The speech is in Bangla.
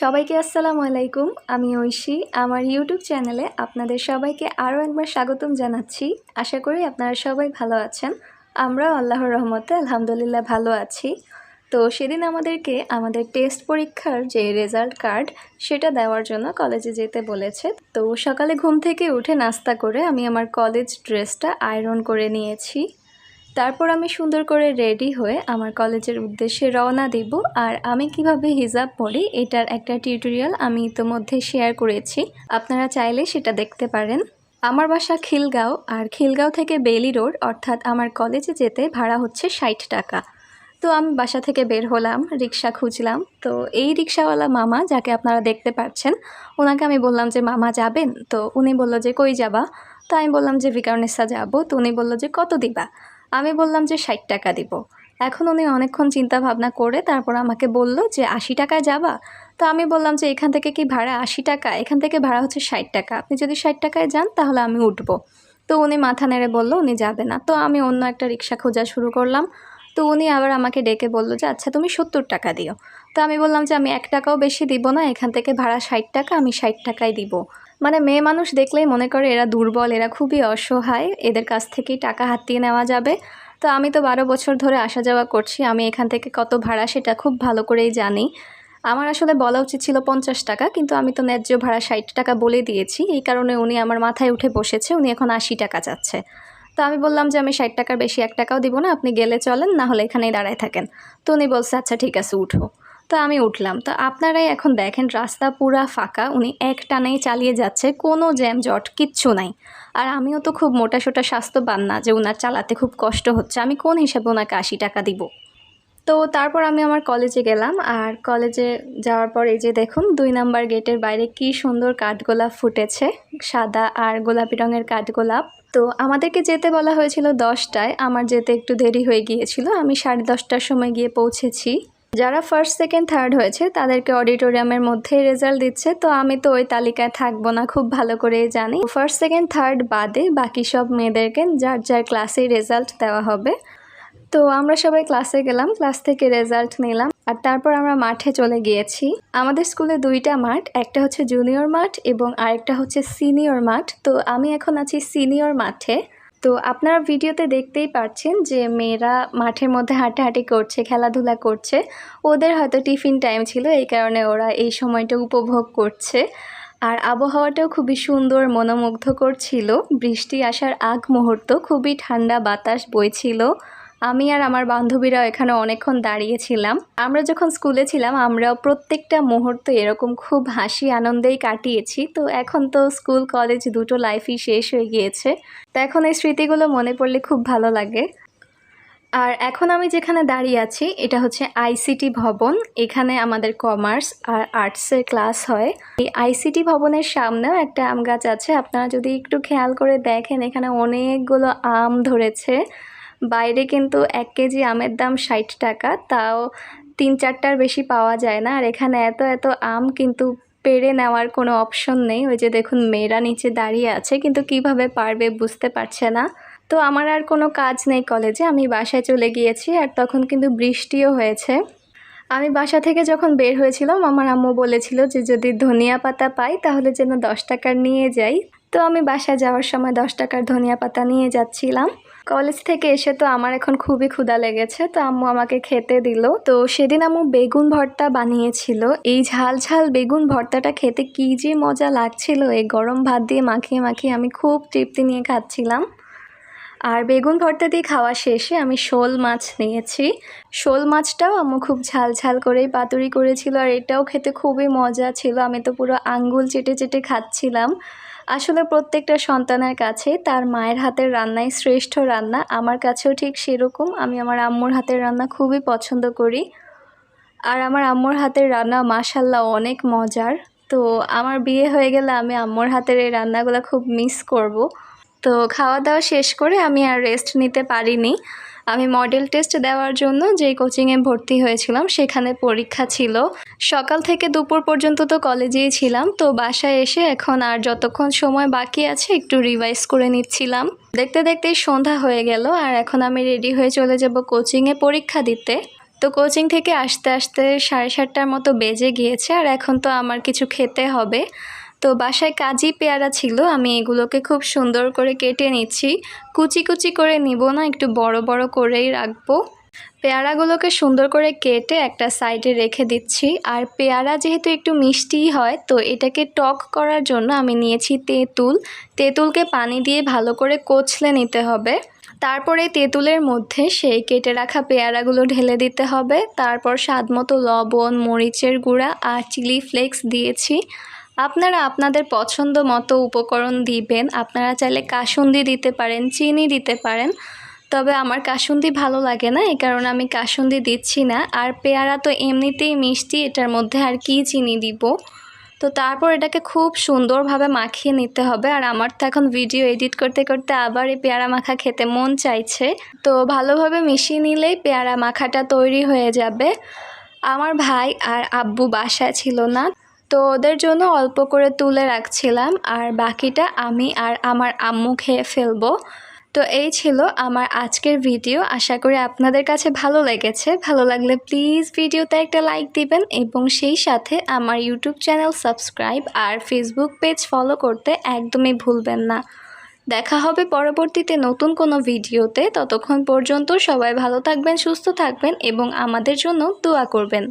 সবাইকে আসসালামু আলাইকুম, আমি ঐশী। আমার ইউটিউব চ্যানেলে আপনাদের সবাইকে আরও একবার স্বাগতম জানাচ্ছি। আশা করি আপনারা সবাই ভালো আছেন। আমরাও আল্লাহর রহমতে আলহামদুলিল্লাহ ভালো আছি। তো সেদিন আমাদেরকে আমাদের টেস্ট পরীক্ষার যে রেজাল্ট কার্ড, সেটা দেওয়ার জন্য কলেজে যেতে বলেছে। তো সকালে ঘুম থেকে উঠে নাস্তা করে আমি আমার কলেজ ড্রেসটা আয়রন করে নিয়েছি। তারপর আমি সুন্দর করে রেডি হয়ে আমার কলেজের উদ্দেশ্যে রওনা দিব। আর আমি কীভাবে হিজাব পরি এটার একটা টিউটোরিয়াল আমি ইতোমধ্যে শেয়ার করেছি। আপনারা চাইলে সেটা দেখতে পারেন। আমার বাসা খিলগাঁও, আর খিলগাঁও থেকে বেলি রোড, অর্থাৎ আমার কলেজে যেতে ভাড়া হচ্ছে ষাট টাকা। তো আমি বাসা থেকে বের হলাম, রিক্সা খুঁজলাম। তো এই রিক্সাওয়ালা মামা, যাকে আপনারা দেখতে পাচ্ছেন, ওনাকে আমি বললাম যে, মামা যাবেন? তো উনি বলল যে, কই যাবা? তো আমি বললাম যে ভিকারনেসা যাব। তো উনি বলল যে, কত দিবা? আমি বললাম যে ষাট টাকা দিব। এখন উনি অনেকক্ষণ চিন্তা ভাবনা করে তারপর আমাকে বলল যে আশি টাকায় যাবা? তো আমি বললাম যে এখান থেকে কি ভাড়া আশি টাকা? এখান থেকে ভাড়া হচ্ছে ষাট টাকা। আপনি যদি ষাট টাকায় যান তাহলে আমি উঠবো। তো উনি মাথা নেড়ে বলল উনি যাবে না। তো আমি অন্য একটা রিক্সা খোঁজা শুরু করলাম। তো উনি আবার আমাকে ডেকে বলল যে আচ্ছা তুমি সত্তর টাকা দিও। তো আমি বললাম যে আমি এক টাকাও বেশি দিব না, এখান থেকে ভাড়া ষাট টাকা, আমি ষাট টাকায় দিব। মানে মেয়ে মানুষ দেখলেই মনে করে এরা দুর্বল, এরা খুবই অসহায়, এদের কাছ থেকেই টাকা হাতিয়ে নেওয়া যাবে। তো আমি তো বারো বছর ধরে আসা যাওয়া করছি, আমি এখান থেকে কত ভাড়া সেটা খুব ভালো করেই জানি। আমার আসলে বলা উচিত ছিল পঞ্চাশ টাকা, কিন্তু আমি তো ন্যায্য ভাড়া ষাট টাকা বলে দিয়েছি। এই কারণে উনি আমার মাথায় উঠে বসেছে, উনি এখন আশি টাকা চাচ্ছে। তো আমি বললাম যে আমি ষাট টাকার বেশি এক টাকাও দিব না, আপনি গেলে চলেন, না হলে এখানেই দাঁড়ায় থাকেন। তো উনি বলছে আচ্ছা ঠিক আছে, উঠো। তো আমি উঠলাম। তো আপনারাই এখন দেখেন রাস্তা পুরা ফাঁকা, উনি এক টানেই চালিয়ে যাচ্ছে, কোনো জ্যাম জট কিচ্ছু নাই। আর আমিও তো খুব মোটা সোটা স্বাস্থ্যবান না যে ওনার চালাতে খুব কষ্ট হচ্ছে, আমি কোন হিসাবে ওনাকে আশি টাকা দিব? তো তারপর আমি আমার কলেজে গেলাম, আর কলেজে যাওয়ার পর এই যে দেখুন, দুই নাম্বার গেটের বাইরে কি সুন্দর কাঠগোলাপ ফুটেছে, সাদা আর গোলাপি রঙের কাঠগোলাপ। তো আমাদেরকে যেতে বলা হয়েছিল দশটায়, আমার যেতে একটু দেরি হয়ে গিয়েছিল, আমি সাড়ে দশটার সময় গিয়ে পৌঁছেছি। যারা ফার্স্ট সেকেন্ড থার্ড হয়েছে, তাদেরকে অডিটোরিয়ামের মধ্যেই রেজাল্ট দিচ্ছে। তো আমি তো ওই তালিকায় থাকব না, খুব ভালো করেই জানি। ফার্স্ট সেকেন্ড থার্ড বাদে বাকি সব মেয়েদেরকে যার যার ক্লাসে রেজাল্ট দেওয়া হবে। তো আমরা সবাই ক্লাসে গেলাম ক্লাস থেকে রেজাল্ট নিলাম। আর তারপর আমরা মাঠে চলে গিয়েছি। আমাদের স্কুলে দুইটা মাঠ, একটা হচ্ছে জুনিয়র মাঠ এবং আরেকটা হচ্ছে সিনিয়র মাঠ। তো আমি এখন আছি সিনিয়র মাঠে। তো আপনারা ভিডিওতে দেখতেই পাচ্ছেন যে মেয়েরা মাঠের মধ্যে হাঁটাহাঁটি করছে, খেলাধুলা করছে। ওদের হয়তো টিফিন টাইম ছিল, এই কারণে ওরা এই সময়টা উপভোগ করছে। আর আবহাওয়াটাও খুবই সুন্দর, মনোমুগ্ধকর ছিল। বৃষ্টি আসার আগ মুহূর্ত, খুবই ঠান্ডা বাতাস বইছিল। আমি আর আমার বান্ধবীরাও এখানে অনেকক্ষণ দাঁড়িয়েছিলাম। আমরা যখন স্কুলে ছিলাম, আমরাও প্রত্যেকটা মুহূর্ত এরকম খুব হাসি আনন্দেই কাটিয়েছি। তো এখন তো স্কুল, কলেজ দুটো লাইফই শেষ হয়ে গিয়েছে। তো এখন এই স্মৃতিগুলো মনে পড়লে খুব ভালো লাগে। আর এখন আমি যেখানে দাঁড়িয়ে আছি, এটা হচ্ছে আইসিটি ভবন। এখানে আমাদের কমার্স আর আর্টসের ক্লাস হয়। এই আইসিটি ভবনের সামনেও একটা আম গাছ আছে। আপনারা যদি একটু খেয়াল করে দেখেন, এখানে অনেকগুলো আম ধরেছে। বাইরে কিন্তু এক কেজি আমের দাম ষাট টাকা, তাও তিন চারটার বেশি পাওয়া যায় না। আর এখানে এত এত আম কিন্তু পেরে নেওয়ার কোনো অপশন নেই। ওই যে দেখুন, মেয়েরা নিচে দাঁড়িয়ে আছে, কিন্তু কীভাবে পারবে বুঝতে পারছে না। তো আমার আর কোনো কাজ নেই কলেজে, আমি বাসায় চলে গিয়েছি, আর তখন কিন্তু বৃষ্টিও হয়েছে। আমি বাসা থেকে যখন বের হয়েছিলাম, আমার আম্মু বলেছিল যে, যদি ধনিয়া পাতা পাই, তাহলে যেন দশ টাকার নিয়ে যাই। তো আমি বাসায় যাওয়ার সময় দশ টাকার ধনিয়া পাতা নিয়ে যাচ্ছিলাম। কলেজ থেকে এসে তো আমার এখন খুবই ক্ষুধা লেগেছে, তো আম্মু আমাকে খেতে দিল। তো সেদিন আম্মু বেগুন ভর্তা বানিয়েছিল। এই ঝাল ঝাল বেগুন ভর্তাটা খেতে কী যে মজা লাগছিল, এই গরম ভাত দিয়ে মাখিয়ে মাখিয়ে আমি খুব তৃপ্তি নিয়ে খাচ্ছিলাম। আর বেগুন ভর্তা দিয়ে খাওয়া শেষে আমি শোল মাছ নিয়েছি। শোল মাছটাও আম্মু খুব ঝাল ঝাল করেই পাতুরি করেছিল, আর এটাও খেতে খুবই মজা ছিল। আমি তো পুরো আঙ্গুল চেটে চেটে খাচ্ছিলাম। আসলে প্রত্যেকটা সন্তানের কাছে তার মায়ের হাতের রান্নাই শ্রেষ্ঠ রান্না। আমার কাছেও ঠিক সেরকম। আমি আমার আম্মুর হাতের রান্না খুবই পছন্দ করি। আর আমার আম্মুর হাতের রান্না মাসাল্লাহ অনেক মজার। তো আমার বিয়ে হয়ে গেলে আমি আম্মুর হাতের এই রান্নাগুলো খুব মিস করব। তো খাওয়া দাওয়া শেষ করে আমি আর রেস্ট নিতে পারিনি। আমি মডেল টেস্ট দেওয়ার জন্য যেই কোচিংয়ে ভর্তি হয়েছিলাম সেখানে পরীক্ষা ছিল। সকাল থেকে দুপুর পর্যন্ত তো কলেজেই ছিলাম, তো বাসায় এসে এখন আর যতক্ষণ সময় বাকি আছে একটু রিভাইজ করে নিচ্ছিলাম। দেখতে দেখতেই সন্ধ্যা হয়ে গেল আর এখন আমি রেডি হয়ে চলে যাব কোচিংয়ে পরীক্ষা দিতে। তো কোচিং থেকে আসতে আসতে সাড়ে সাতটার মতো বেজে গিয়েছে আর এখন তো আমার কিছু খেতে হবে। তো বাসায় কাজি পেয়ারা ছিল, আমি এগুলোকে খুব সুন্দর করে কেটে নিচ্ছি। কুচি কুচি করে নিব না, একটু বড় বড় করেই রাখব। পেয়ারাগুলোকে সুন্দর করে কেটে একটা সাইডে রেখে দিচ্ছি। আর পেয়ারা যেহেতু একটু মিষ্টিই হয়, তো এটাকে টক করার জন্য আমি নিয়েছি তেঁতুল। তেঁতুলকে পানি দিয়ে ভালো করে কচলে নিতে হবে। তারপরে তেঁতুলের মধ্যে সেই কেটে রাখা পেয়ারাগুলো ঢেলে দিতে হবে। তারপর স্বাদ মতো লবণ, মরিচের গুঁড়া আর চিলি ফ্লেক্স দিয়েছি। আপনারা আপনাদের পছন্দ মতো উপকরণ দিবেন। আপনারা চাইলে কাসুন্দি দিতে পারেন, চিনি দিতে পারেন। তবে আমার কাসুন্দি ভালো লাগে না এই কারণে আমি কাসুন্দি দিচ্ছি না। আর পেয়ারা তো এমনিতেই মিষ্টি, এটার মধ্যে আর কি চিনি দিব? তো তারপর এটাকে খুব সুন্দরভাবে মাখিয়ে নিতে হবে। আর আমার তো এখন ভিডিও এডিট করতে করতে আবার এই পেয়ারা মাখা খেতে মন চাইছে। তো ভালোভাবে মিশিয়ে নিলেই পেয়ারা মাখাটা তৈরি হয়ে যাবে। আমার ভাই আর আব্বু বাসায় ছিল না। তো ওদের জন্য অল্প করে তুলে রাখছিলাম, আর বাকিটা আমি আর আমার আম্মু খেয়ে ফেলব। তো এই ছিল আমার আজকের ভিডিও। আশা করি আপনাদের কাছে ভালো লেগেছে। ভালো লাগলে প্লিজ ভিডিওতে একটা লাইক দিবেন এবং সেই সাথে আমার ইউটিউব চ্যানেল সাবস্ক্রাইব আর ফেসবুক পেজ ফলো করতে একদমই ভুলবেন না। দেখা হবে পরবর্তীতে নতুন কোনো ভিডিওতে। ততক্ষণ পর্যন্ত সবাই ভালো থাকবেন, সুস্থ থাকবেন এবং আমাদের জন্য দোয়া করবেন।